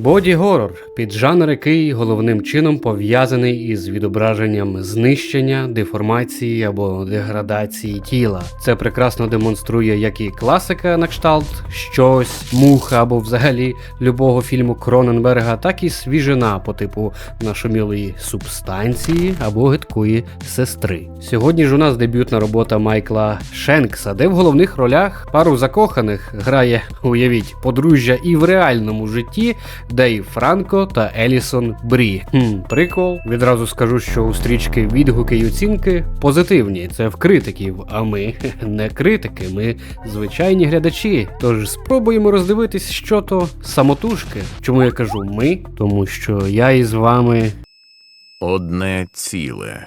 Боді горор піджанр, який головним чином пов'язаний із відображенням знищення, деформації або деградації тіла. Це прекрасно демонструє як і класика на кшталт щось, муха або взагалі любого фільму Кроненберга, так і свіжина по типу нашумілої субстанції або гидкої сестри. Сьогодні ж у нас дебютна робота Майкла Шенкса, де в головних ролях пару закоханих грає, уявіть, подружжя і в реальному житті Дейв Франко та Елісон Брі. Хм, прикол. Відразу скажу, що у стрічки відгуки й оцінки позитивні. Це в критиків. А ми не критики, ми звичайні глядачі. Тож спробуємо роздивитись, що то самотужки. Чому я кажу ми? Тому що я із вами Одне ціле.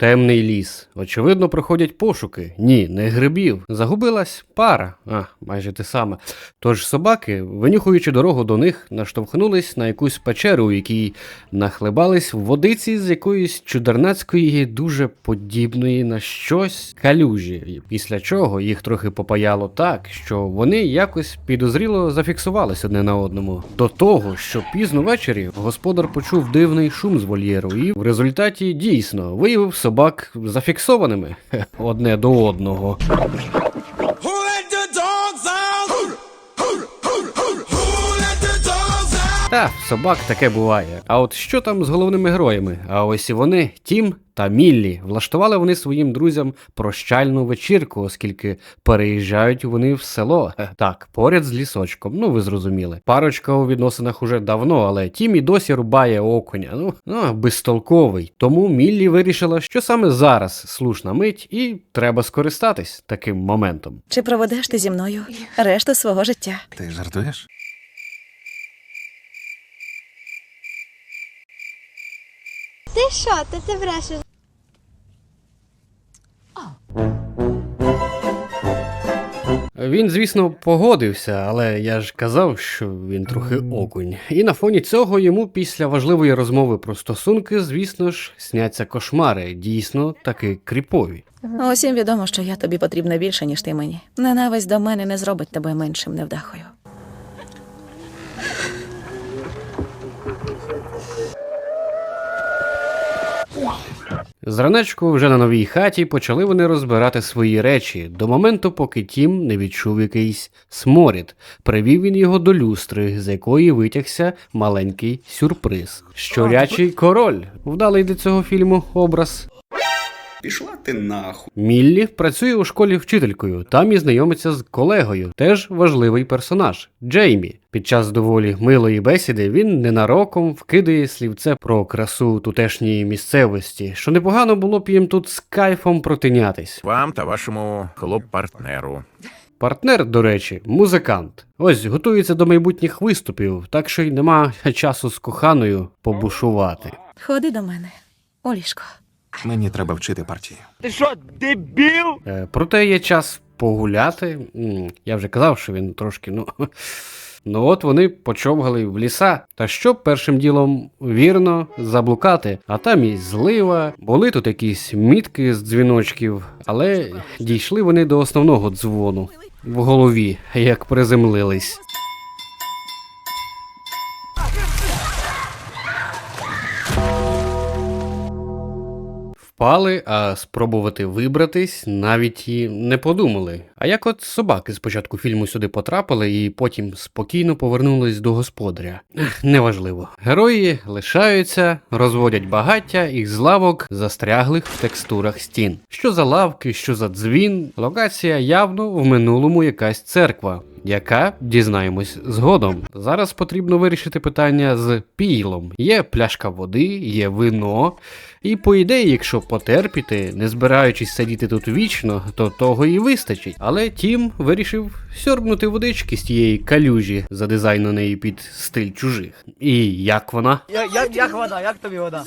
Темний ліс. Очевидно, проходять пошуки. Ні, не грибів. Загубилась пара. А, майже те саме. Тож собаки, винюхуючи дорогу до них, наштовхнулись на якусь печеру, у якій нахлебались водиці з якоїсь чудернацької, дуже подібної на щось калюжі. Після чого їх трохи попаяло так, що вони якось підозріло зафіксувались одне на одному. До того, що пізно ввечері господар почув дивний шум з вольєру і в результаті дійсно виявив собак зафіксованими одне до одного. Та, собак таке буває. А от що там з головними героями? А ось і вони, Тім та Міллі, влаштували вони своїм друзям прощальну вечірку, оскільки переїжджають вони в село. Так, поряд з лісочком. Ну ви зрозуміли. Парочка у відносинах уже давно, але Тім і досі рубає окуня. Ну, ну безтолковий. Тому Міллі вирішила, що саме зараз слушна мить, і треба скористатись таким моментом. Чи проведеш ти зі мною решту свого життя? Ти жартуєш? Ти що? Ти це брешеш? Він, звісно, погодився, але я ж казав, що він трохи окунь. І на фоні цього йому після важливої розмови про стосунки, звісно ж, сняться кошмари, дійсно таки кріпові. Усім відомо, що я тобі потрібна більше, ніж ти мені. Ненависть до мене не зробить тебе меншим невдахою. Зранечку вже на новій хаті почали вони розбирати свої речі до моменту, поки Тім не відчув якийсь сморід. Привів він його до люстри, з якої витягся маленький сюрприз. Щорячий король. Вдалий для цього фільму образ. Пішла ти нахуй. Міллі працює у школі вчителькою, там і знайомиться з колегою, теж важливий персонаж Джеймі. Під час доволі милої бесіди він ненароком вкидає слівце про красу тутешньої місцевості, що непогано було б їм тут з кайфом протинятись. Вам та вашому хлоп-партнеру. Партнер, до речі, музикант. Ось готується до майбутніх виступів, так що й нема часу з коханою побушувати. Ходи до мене, у ліжко. Мені треба вчити партії. Е, проте є час погуляти. М, Я вже казав, що він трошки, ну. Ну от вони почовгали в ліса. Та що першим ділом вірно заблукати, а там і злива, були тут якісь мітки з дзвіночків, але дійшли вони до основного дзвону в голові, як приземлились. Впали, а спробувати вибратись навіть і не подумали. А як от собаки з початку фільму сюди потрапили і потім спокійно повернулись до господаря. Неважливо. Герої лишаються, розводять багаття і з лавок застряглих в текстурах стін. Що за лавки, що за дзвін, локація явно в минулому якась церква. Яка дізнаємось згодом. Зараз потрібно вирішити питання з пійлом. Є пляшка води, є вино. І по ідеї, якщо потерпіти, не збираючись сидіти тут вічно, то того і вистачить. Але Тім вирішив сьорбнути водички з тієї калюжі, задизайненої під стиль чужих. І як вона? Як, як, як вода, як тобі вода?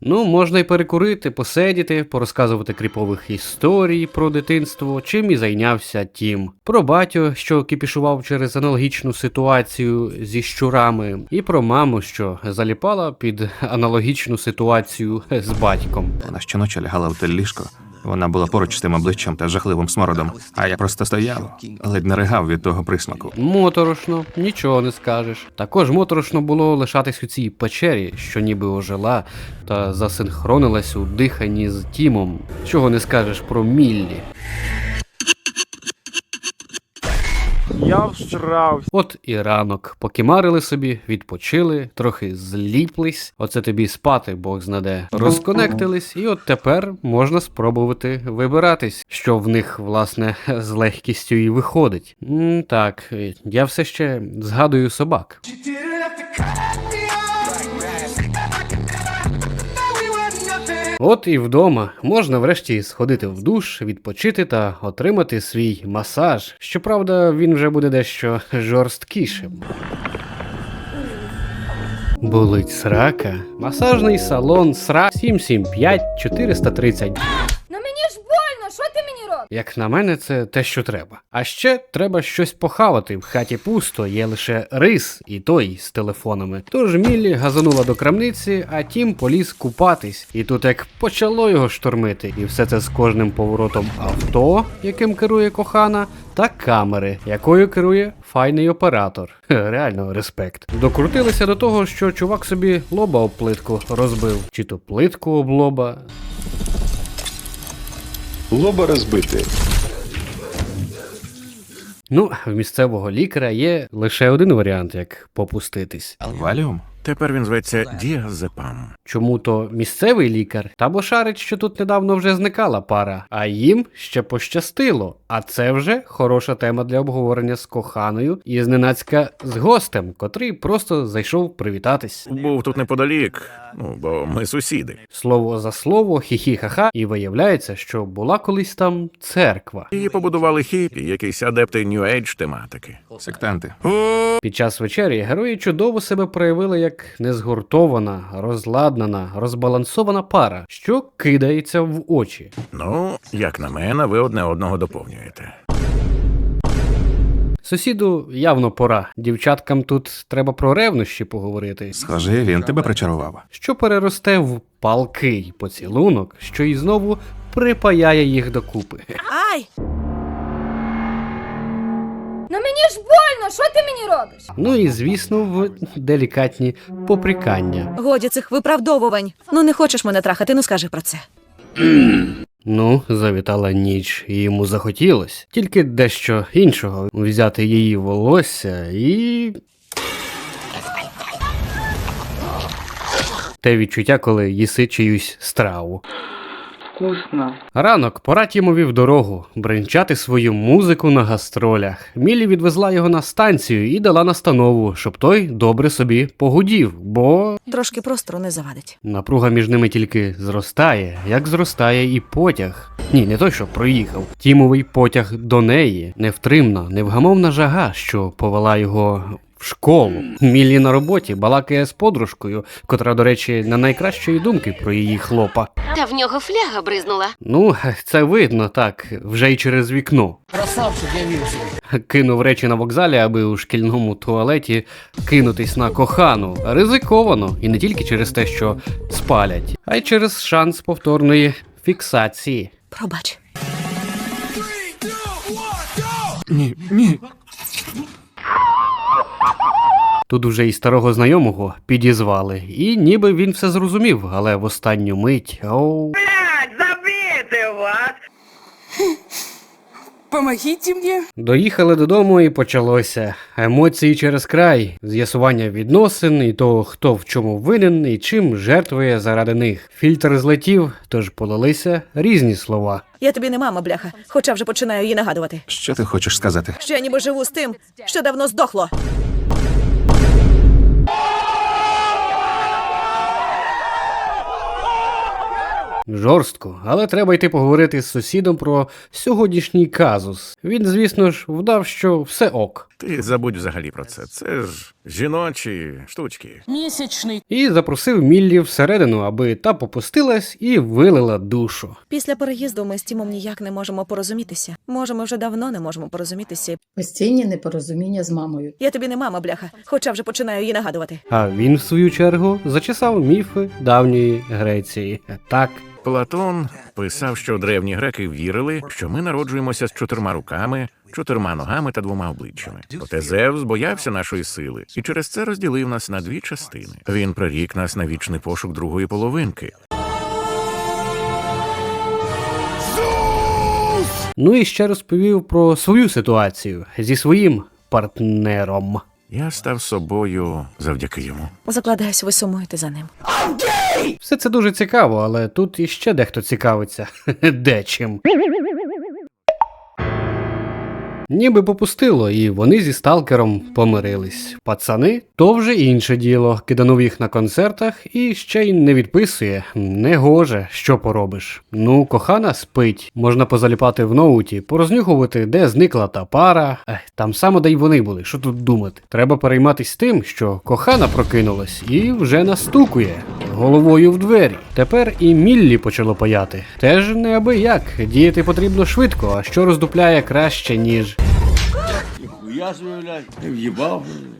Ну, можна й перекурити, посидіти, порозказувати кріпових історій про дитинство, чим і зайнявся Тім. Про батю, що кипішував через аналогічну ситуацію зі щурами, і про маму, що заліпала під аналогічну ситуацію з батьком. Вона щоночі лягала в те ліжко Вона була поруч з тим обличчям та жахливим смородом, а я просто стояв, ледь не ригав від того присмаку. Моторошно, нічого не скажеш. Також моторошно було лишатись у цій печері, що ніби ожила та засинхронилась у диханні з Тімом. Чого не скажеш про Міллі. Я всрався. От і ранок. Покимарили собі, відпочили, трохи зліплись. Оце тобі спати, Бог знаде. Розконектились, і от тепер можна спробувати вибиратись, що в них, власне, з легкістю і виходить. М, так, я все ще згадую собак. От і вдома можна врешті сходити в душ, відпочити та отримати свій масаж. Щоправда, він вже буде дещо жорсткішим. Болить срака. Масажний салон Сра 775 430. Ну мені ж больно, що ти мені робиш? Як на мене, це те, що треба. А ще треба щось похавати. В хаті пусто, є лише рис і той з телефонами. Тож Міллі газанула до крамниці, а тім поліз купатись. І тут як почало його штормити, і все це з кожним поворотом авто, яким керує кохана, та камери, якою керує файний оператор. Реально респект. Докрутилися до того, що чувак собі лоба об плитку розбив, чи то плитку об лоба, Лоба розбити. Ну, в місцевого лікаря є лише один варіант, як попуститись. Валіум? Тепер він зветься діазепам. Чому то місцевий лікар та бо шарить, що тут недавно вже зникала пара, а їм ще пощастило. А це вже хороша тема для обговорення з коханою і зненацька з гостем, котрий просто зайшов привітатись. Був тут неподалік, ну бо ми сусіди. Слово за слово, хі-хі-ха-ха, і виявляється, що була колись там церква. Її побудували хіпі, якісь адепти New Age тематики. Сектанти. Під час вечері герої чудово себе проявили як незгуртована, розладнана, розбалансована пара, що кидається в очі. Ну, як на мене, ви одне одного доповнюєте. Сусіду явно пора. Дівчаткам тут треба про ревнощі поговорити, Схоже, він тебе причарував. що переросте в палкий поцілунок, що і знову припаяє їх докупи. Ай! Ну мені ж больно, що ти мені робиш? Ну і звісно, в делікатні поприкання. Годі цих виправдовувань. Ну не хочеш мене трахати, ну скажи про це. Ну, завітала ніч, і йому захотілось. Тільки дещо іншого взяти її волосся і. Те відчуття, коли їси чиюсь страву. Вкусно. Ранок пора Тімові в дорогу, бренчати свою музику на гастролях. Мілі відвезла його на станцію і дала настанову, щоб той добре собі погудів, бо Трошки простору не завадить. Напруга між ними тільки зростає, як зростає і потяг. Ні, не той, що проїхав. Тімовий потяг до неї, невтримна, невгамовна жага, що повела його в школу. Міллі на роботі балакає з подружкою, котра, до речі, не найкращої думки про її хлопа. Та в нього фляга бризнула. Ну, це видно так, вже й через вікно. Красавчик явився. Кинув речі на вокзалі, аби у шкільному туалеті кинутись на кохану. Ризиковано, і не тільки через те, що спалять, а й через шанс повторної фіксації. Пробач. Ні, ні. Тут уже і старого знайомого підізвали, і ніби він все зрозумів, але в останню мить оу. Помогите мне. Доїхали додому і почалося. Емоції через край, з'ясування відносин і того, хто в чому винен і чим жертвує заради них. Фільтр злетів, тож полилися різні слова. Я тобі не мама, бляха, хоча вже починаю її нагадувати. Що ти хочеш сказати? Що я ніби живу з тим, що давно здохло. Жорстко, але треба йти поговорити з сусідом про сьогоднішній казус. Він, звісно ж, вдав, що все ок. Ти забудь взагалі про це. Це ж жіночі штучки. Месячный. І запросив Міллі всередину, аби та попустилась і вилила душу. Після переїзду ми з Тімом ніяк не можемо порозумітися. Може, ми вже давно не можемо порозумітися. Постійні непорозуміння з мамою. Я тобі не мама, бляха, хоча вже починаю її нагадувати. А він, в свою чергу, зачесав міфи давньої Греції. Так, Платон писав, що древні греки вірили, що ми народжуємося з чотирма руками, чотирма ногами та двома обличчями. Проте Зевс боявся нашої сили і через це розділив нас на дві частини. Він прирік нас на вічний пошук другої половинки. Ну і ще розповів про свою ситуацію зі своїм партнером. Я став собою завдяки йому. Закладаюсь, ви сумуєте за ним. Все це дуже цікаво, але тут іще дехто цікавиться дечим. Ніби попустило, і вони зі сталкером помирились. Пацани то вже інше діло. Киданув їх на концертах і ще й не відписує. Негоже, що поробиш. Ну, кохана спить. Можна позаліпати в ноуті, порознюхувати, де зникла та пара. Ех, там саме де й вони були. Що тут думати? Треба перейматись тим, що кохана прокинулась і вже настукує головою в двері. Тепер і Міллі почало паяти. Теж неабияк. Діяти потрібно швидко, а що роздупляє краще, ніж.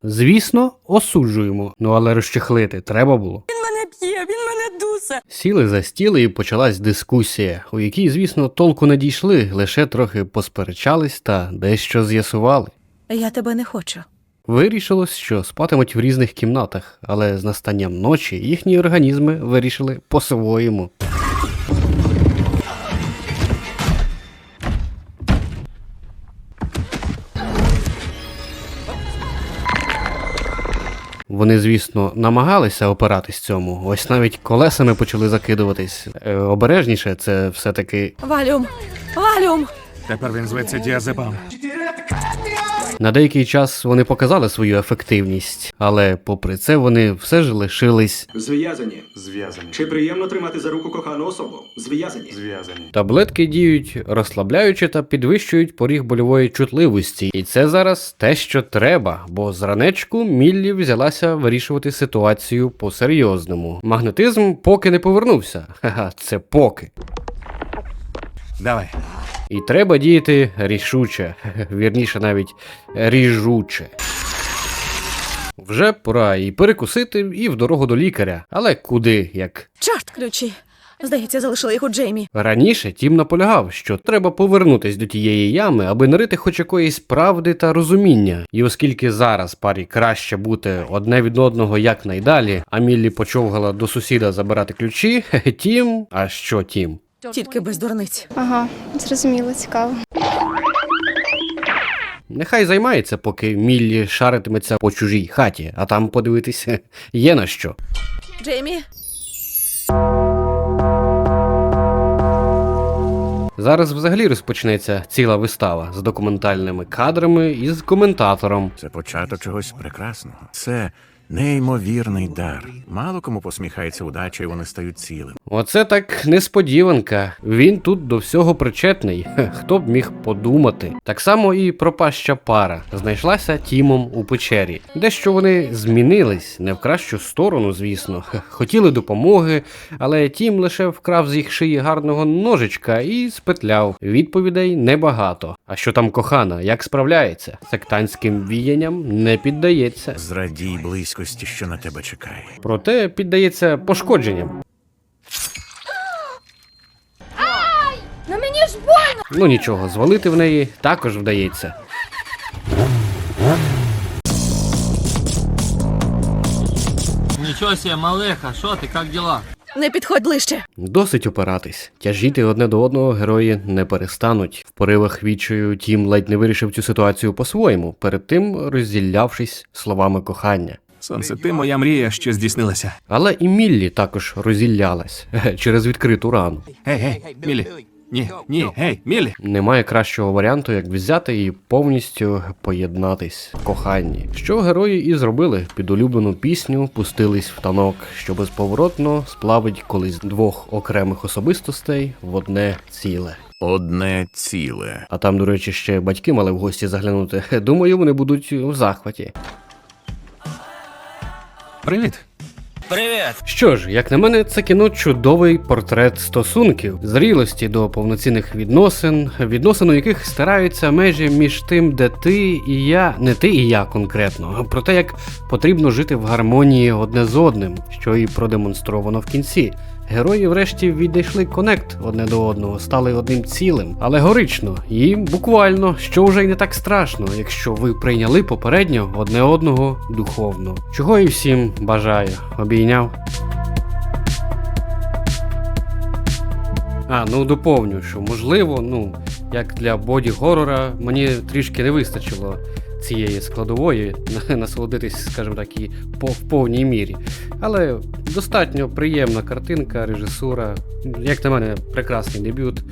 Звісно, осуджуємо. Ну але розчехлити треба було. Він мене п'є, він мене дусе. Сіли за стіл і почалась дискусія, у якій, звісно, толку не дійшли, лише трохи посперечались та дещо з'ясували. Я тебе не хочу. Вирішилось, що спатимуть в різних кімнатах, але з настанням ночі їхні організми вирішили по-своєму. Вони, звісно, намагалися опиратись цьому. Ось навіть колесами почали закидуватись. Е, обережніше, це все-таки Валюм! Валюм! Тепер він зветься діазепам. На деякий час вони показали свою ефективність, але попри це вони все ж лишились Зв'язані. Зв'язані. Чи приємно тримати за руку кохану особу? Зв'язані. Зв'язані. Таблетки діють розслабляючи та підвищують поріг больової чутливості, і це зараз те, що треба, бо зранечку Міллі взялася вирішувати ситуацію по-серйозному. Магнетизм поки не повернувся. Ха-ха, це поки. Давай. І треба діяти рішуче, вірніше навіть ріжуче. Вже пора і перекусити, і в дорогу до лікаря. Але куди як Чорт, ключі! Здається, залишила їх у Джеймі. Раніше Тім наполягав, що треба повернутись до тієї ями, аби нарити хоч якоїсь правди та розуміння. І оскільки зараз парі краще бути одне від одного якнайдалі, а Міллі почовгала до сусіда забирати ключі, Тім, а що Тім? Тільки без дурниць. Ага, зрозуміло, цікаво. Нехай займається, поки Міллі шаритиметься по чужій хаті, а там подивитися є на що. Джеймі, Зараз взагалі розпочнеться ціла вистава з документальними кадрами і з коментатором. Це початок чогось прекрасного. Це неймовірний дар. Мало кому посміхається удача, і вони стають цілим. Оце так несподіванка. Він тут до всього причетний. Хто б міг подумати? Так само і пропаща пара знайшлася Тімом у печері. Дещо вони змінились, не в кращу сторону, звісно. Хотіли допомоги, але Тім лише вкрав з їх шиї гарного ножичка і спетляв. Відповідей небагато. А що там кохана, як справляється? Сектантським віянням не піддається. Зрадій близькості, що на тебе чекає. Проте піддається пошкодженням. Ну мені ж больно! Ну нічого, звалити в неї також вдається. Нічого себе, малеха, що ти, як діла? Не підходь ближче. Досить опиратись. Тяжіти одне до одного герої не перестануть. В поривах відчаю Тім ледь не вирішив цю ситуацію по-своєму, перед тим розділявшись словами кохання. Сонце, ти моя мрія, що здійснилася. Але і Міллі також розіллялась через відкриту рану. Гей, гей, Мілі. Ні, ні, гей, Мілі. Немає кращого варіанту, як взяти і повністю поєднатись в коханні. Що герої і зробили під улюблену пісню, пустились в танок, що безповоротно сплавить колись двох окремих особистостей в одне ціле. Одне ціле. А там, до речі, ще батьки мали в гості заглянути. Думаю, вони будуть в захваті. Привіт. Що ж, як на мене, це кіно чудовий портрет стосунків, зрілості до повноцінних відносин, відносин, у яких стараються межі між тим, де ти і я, не ти і я конкретно, про те, як потрібно жити в гармонії одне з одним, що і продемонстровано в кінці. Герої врешті відійшли конект одне до одного, стали одним цілим, алегорично і буквально, що вже й не так страшно, якщо ви прийняли попередньо одне одного духовно. Чого і всім бажаю. Обійняв. А, ну доповню, що можливо, ну, як для боді горора, мені трішки не вистачило цієї складової на- насолодитись, скажімо так, і по, в повній мірі. Але достатньо приємна картинка, режисура. Як на мене, прекрасний дебют.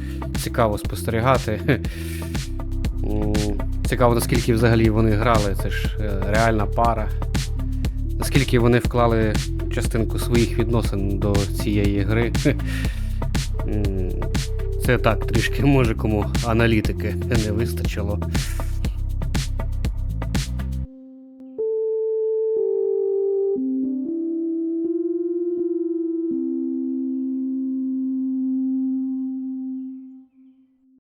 Цікаво спостерігати. Цікаво, наскільки взагалі вони грали. Це ж е, реальна пара. Наскільки вони вклали частинку своїх відносин до цієї гри. Це так, трішки може кому аналітики не вистачило.